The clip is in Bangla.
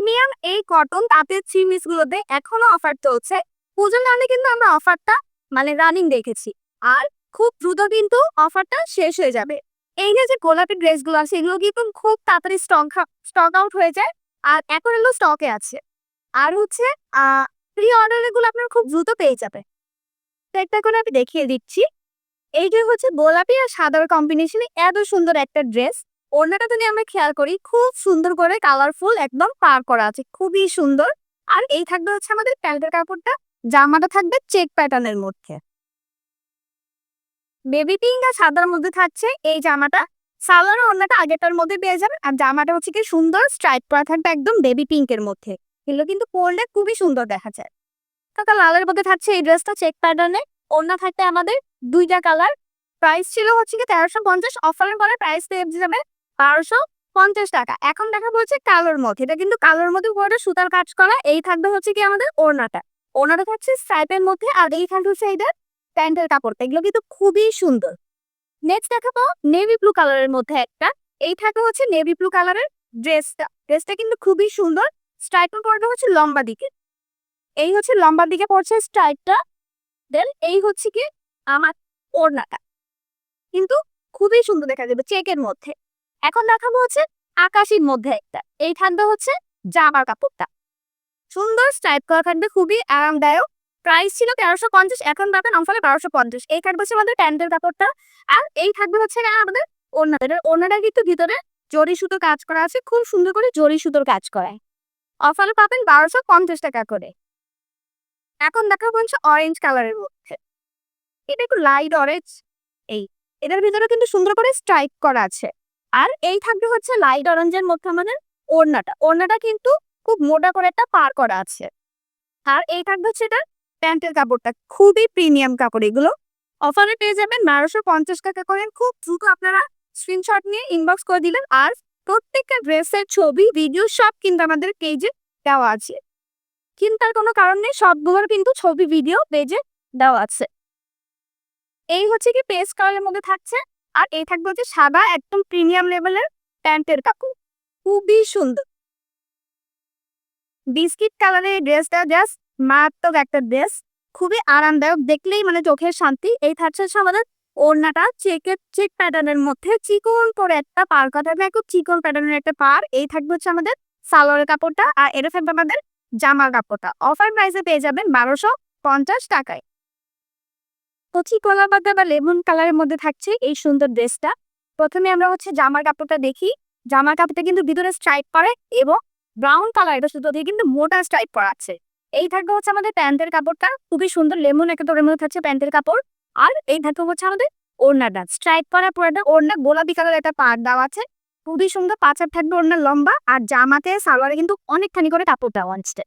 প্রিমিয়াম এই কটন তাঁতের চিমিস গুলোতে এখনও অফার চলছে। পুজোর কারণে কিন্তু আমরা অফারটা মানে রানিং দেখেছি। আর খুব দ্রুত কিন্তু অফারটা শেষ হয়ে যাবে। এই যে গোলাপি ড্রেসগুলো আছে, এগুলো কিন্তু খুব তাড়াতাড়ি স্টক স্টক আউট হয়ে যায়। আর এখন এগুলো স্টকে আছে। আর হচ্ছে প্রি অর্ডারগুলো আপনারা খুব দ্রুত পেয়ে যাবে তো একটা করে আমি দেখিয়ে দিচ্ছি। এই যে হচ্ছে গোলাপি আর সাদার কম্বিনেশনে এত সুন্দর একটা ড্রেস ওড়নাটা যদি আমরা খেয়াল করি, খুব সুন্দর করে কালারফুল একদম পার করা আছে, খুবই সুন্দর। আর এই থাকবে হচ্ছে আমাদের প্যান্টের কাপড়টা, জামাটা থাকবে চেক প্যাটার্নের মধ্যে। বেবি পিঙ্ক আর সাদার মধ্যে থাকছে এই জামাটা। সালোয়ার ওড়নাটা আগেরটার মধ্যে পেয়ে যাবেন। আর জামাটা হচ্ছে কি সুন্দর স্ট্রাইপ করা থাকবে একদম বেবি পিঙ্কের মধ্যে। এগুলো কিন্তু পরলে খুবই সুন্দর দেখা যায়। কাকা, লালের মধ্যে থাকছে এই ড্রেসটা চেক প্যাটার্নে ওড়না থাকতে আমাদের দুইটা কালার প্রাইস ছিল হচ্ছে কি তেরোশো পঞ্চাশ। অফারের পরে প্রাইস পেয়ে যাবে বারোশো পঞ্চাশ টাকা। এখন দেখা বলছে কালোর মধ্যে এটা কিন্তু কালোর মধ্যে পুরোটা সুতার কাজ করা। এই থাকবে হচ্ছে কি আমাদের ওড়নাটা। ওড়নাটা থাকছে স্ট্রাইপের মধ্যে আর এই থাকবে হচ্ছে এইটার প্যান্টের কাপড়টা এগুলো কিন্তু খুবই সুন্দর। নেক্সট দেখাবো নেভি ব্লু কালারের মধ্যে একটা। এই থাকবে হচ্ছে নেভি ব্লু কালারের ড্রেসটা ড্রেসটা কিন্তু খুবই সুন্দর। স্ট্রাইপের পরটা হচ্ছে লম্বা দিকে। এই হচ্ছে লম্বা দিকে পড়ছে স্ট্রাইপটা দেন এই হচ্ছে কি আমার ওড়নাটা। কিন্তু খুবই সুন্দর দেখা যাবে চেকের মধ্যে। এখন দেখাবো হচ্ছে আকাশির মধ্যে একটা। এই থাকবে হচ্ছে জামার কাপড়টা। সুন্দর স্ট্রাইপ করা থাকবে, খুবই আরামদায়ক। প্রাইস ছিল তেরোশো পঞ্চাশ, এখন পাবেন আমফালে বারোশো পঞ্চাশ। এই থাকবে হচ্ছে আমাদের প্যান্টের কাপড়টা। আর এই থাকবে হচ্ছে আমাদের এটার ওড়নাটা কিন্তু ভিতরে জরি সুতো কাজ করা আছে, খুব সুন্দর করে জরি সুতোর কাজ করায়। অফারে পাবেন বারোশো পঞ্চাশ টাকা করে। এখন দেখাবো হচ্ছে অরেঞ্জ কালারের মধ্যে। এটা একটু লাইট অরেঞ্জ এই, এটার ভিতরে কিন্তু সুন্দর করে স্ট্রাইক করা আছে। আর এই থাকবে হচ্ছে লাইট অরেঞ্জের মধ্যে আমাদের ওড়নাটা। ওড়নাটা কিন্তু খুব মোটা করে একটা পার করা আছে। আর এই থাকবে হচ্ছে এটা প্যান্টের কাপড়টা। খুবই প্রিমিয়াম কাপড় এগুলো। অফারে পেয়ে যাবেন বারোশো পঞ্চাশ টাকা করে। খুব দ্রুত আপনারা স্ক্রিনশট নিয়ে ইনবক্স করে দিলেন আর প্রত্যেকটা ড্রেসের ছবি ভিডিও সব কিন্তু আমাদের পেজে দেওয়া আছে। চিন্তার কোনো কারণ নেই, সবগুলোর কিন্তু ছবি ভিডিও পেজে দেওয়া আছে। এই হচ্ছে কি পেস্ট কালারের মধ্যে থাকছে। আর এই থাকবে হচ্ছে সাদা একদম প্রিমিয়াম লেভেলের প্যান্টের কাপড়। খুবই সুন্দর। বিস্কিট কালারের ড্রেসটা জাস্ট মারাত্মক একটা ড্রেস খুবই আরামদায়ক। দেখলেই মানে চোখের শান্তি। এই থাকছে আমাদের ওড়নাটা চেকের চেক প্যাটার্নের মধ্যে। চিকন করে একটা পার থাকবে খুব চিকন প্যাটার্নের একটা পার। এই থাকবে হচ্ছে আমাদের সালোয়ারের কাপড়টা। আর এটা থাকবে আমাদের জামার কাপড়টা। অফার প্রাইসে পেয়ে যাবেন বারোশো পঞ্চাশ টাকায়। কচি কলা পাতা বা লেমন কালারের মধ্যে থাকছে এই সুন্দর ড্রেসটা? প্রথমে আমরা হচ্ছে জামার কাপড়টা দেখি। জামার কাপড়টা কিন্তু ভিতরে স্ট্রাইপ করে এবং ব্রাউন কালার এটা সুতো দিয়ে কিন্তু মোটা স্ট্রাইপ করা আছে। এই থাকবে হচ্ছে আমাদের প্যান্টের কাপড়টা। খুবই সুন্দর লেমন একটা তোরের মধ্যে থাকছে প্যান্টের কাপড়। আর এই থাকবে হচ্ছে আমাদের ওড়নাটা। স্ট্রাইপ করা পুরোটা ওড়না গোলাপি কালার একটা পাড় দেওয়া আছে। খুবই সুন্দর পাঁচার থাকবে ওড়না লম্বা। আর জামাতে সালোয়ারে কিন্তু অনেকখানি করে কাপড় দেওয়া আছে।